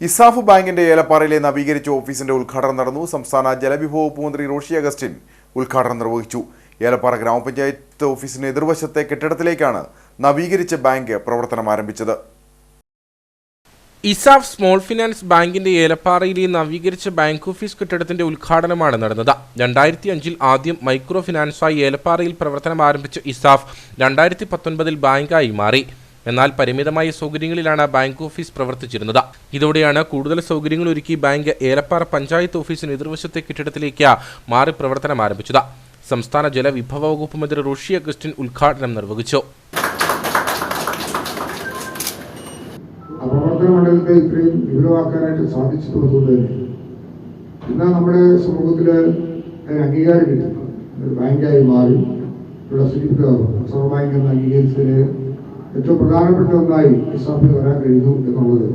ഇസാഫ് ബാങ്കിന്റെ ഏലപ്പാറയിലെ നവീകരിച്ച ഓഫീസിന്റെ ഉദ്ഘാടനം നടന്നു. സംസ്ഥാന ജലവിഭവ വകുപ്പ് മന്ത്രി റോഷി അഗസ്റ്റിൻ ഉദ്ഘാടനം നിർവഹിച്ചു. ഏലപ്പാറ ഗ്രാമപഞ്ചായത്ത് ഓഫീസിന് എതിർവശത്തെ കെട്ടിടത്തിലേക്കാണ് നവീകരിച്ച ബാങ്ക് പ്രവർത്തനം ആരംഭിച്ചത്. ഇസാഫ് സ്മോൾ ഫിനാൻസ് ബാങ്കിന്റെ ഏലപ്പാറയിലെ നവീകരിച്ച ബാങ്ക് ഓഫീസ് കെട്ടിടത്തിന്റെ ഉദ്ഘാടനമാണ് നടന്നത്. രണ്ടായിരത്തി അഞ്ചിൽ ആദ്യം മൈക്രോ ഫിനാൻസായി ഏലപ്പാറയിൽ പ്രവർത്തനം ആരംഭിച്ച ഇസാഫ് രണ്ടായിരത്തി പത്തൊൻപതിൽ ബാങ്കായി മാറി. എന്നാൽ പരിമിതമായ സൗകര്യങ്ങളിലാണ് ബാങ്ക് ഓഫീസ് പ്രവർത്തിച്ചിരുന്നത്. ഇതോടെയാണ് കൂടുതൽ സൗകര്യങ്ങൾ ഒരുക്കി ബാങ്ക് ഏലപ്പാറ പഞ്ചായത്ത് ഓഫീസിന് എതിർവശത്തെ കെട്ടിടത്തിലേക്ക് മാറി പ്രവർത്തനം ആരംഭിച്ചത്. സംസ്ഥാന ജലവിഭവ വകുപ്പ് മന്ത്രി റോഷി അഗസ്റ്റിൻ ഉദ്ഘാടനം നിർവഹിച്ചു. മണ്ഡലത്തെ ഇത്രയും നമ്മുടെ സമൂഹത്തിൽ അംഗീകാരം ബാങ്കായി മാറി. ഇവിടെ സൂചിപ്പിക്കുക റിസർവ് ബാങ്ക് എന്ന് അംഗീകരിച്ചതിന് ഏറ്റവും പ്രധാനപ്പെട്ട ഒന്നായി ഇസ്ലാമിൽ വരാൻ കഴിഞ്ഞു എന്നുള്ളത്.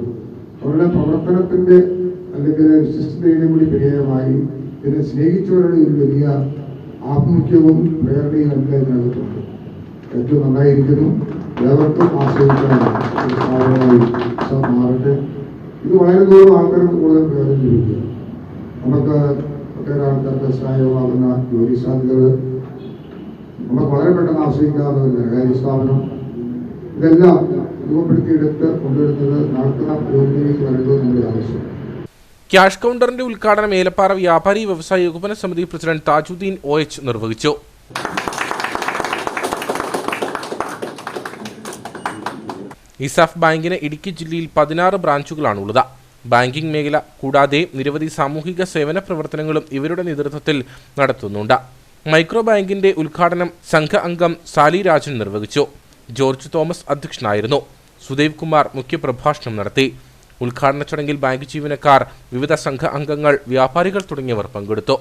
അവരുടെ പ്രവർത്തനത്തിന്റെ അല്ലെങ്കിൽ വിശിഷ്ടതയുടെയും കൂടി പര്യായമായി ഇതിനെ സ്നേഹിച്ചവരുടെ ഒരു വലിയ ആഭിമുഖ്യവും പ്രേരണയും ഒക്കെ ഇതിനകത്തുണ്ട് ഏറ്റവും നന്നായിരിക്കുന്നു. എല്ലാവർക്കും ആസ്വദിക്കാനായി മാറട്ടെ. ഇത് വളരെ ദൂരം ആൾക്കാർക്ക് കൂടുതൽ പ്രയോജനം ലഭിക്കുക നമുക്ക് ഒട്ടേറെ ആൾക്കാർക്ക് സഹായമാകുന്ന ജോലി സാധ്യതകൾ. നമുക്ക് വളരെ പെട്ടെന്ന് ആശ്രയിക്കാവുന്ന ഒരു ധനകാര്യ സ്ഥാപനം. ഇതെല്ലാം രൂപപ്പെടുത്തിയെടുത്ത് കൊണ്ടുവരുന്നത് നടത്തണം നമ്മുടെ ആവശ്യം. ക്യാഷ് കൗണ്ടറിന്റെ ഉദ്ഘാടനം ഏലപ്പാറ വ്യാപാരി വ്യവസായ ഏകോപന സമിതി പ്രസിഡന്റ് താജുദ്ദീൻ ഒ എച്ച് നിർവഹിച്ചു. ഇസാഫ് ബാങ്കിന് ഇടുക്കി ജില്ലയിൽ പതിനാറ് ബ്രാഞ്ചുകളാണുള്ളത്. ബാങ്കിംഗ് മേഖല കൂടാതെ നിരവധി സാമൂഹിക സേവന പ്രവർത്തനങ്ങളും ഇവരുടെ നേതൃത്വത്തിൽ നടത്തുന്നുണ്ട്. മൈക്രോ ബാങ്കിന്റെ ഉദ്ഘാടനം സംഘ അംഗം സാലി രാജൻ നിർവഹിച്ചു. ജോർജ് തോമസ് അധ്യക്ഷനായിരുന്നു. സുദേവ് കുമാർ മുഖ്യപ്രഭാഷണം നടത്തി. ഉദ്ഘാടന ചടങ്ങിൽ ബാങ്ക് ജീവനക്കാർ വിവിധ സംഘ അംഗങ്ങൾ വ്യാപാരികൾ തുടങ്ങിയവർ പങ്കെടുത്തു.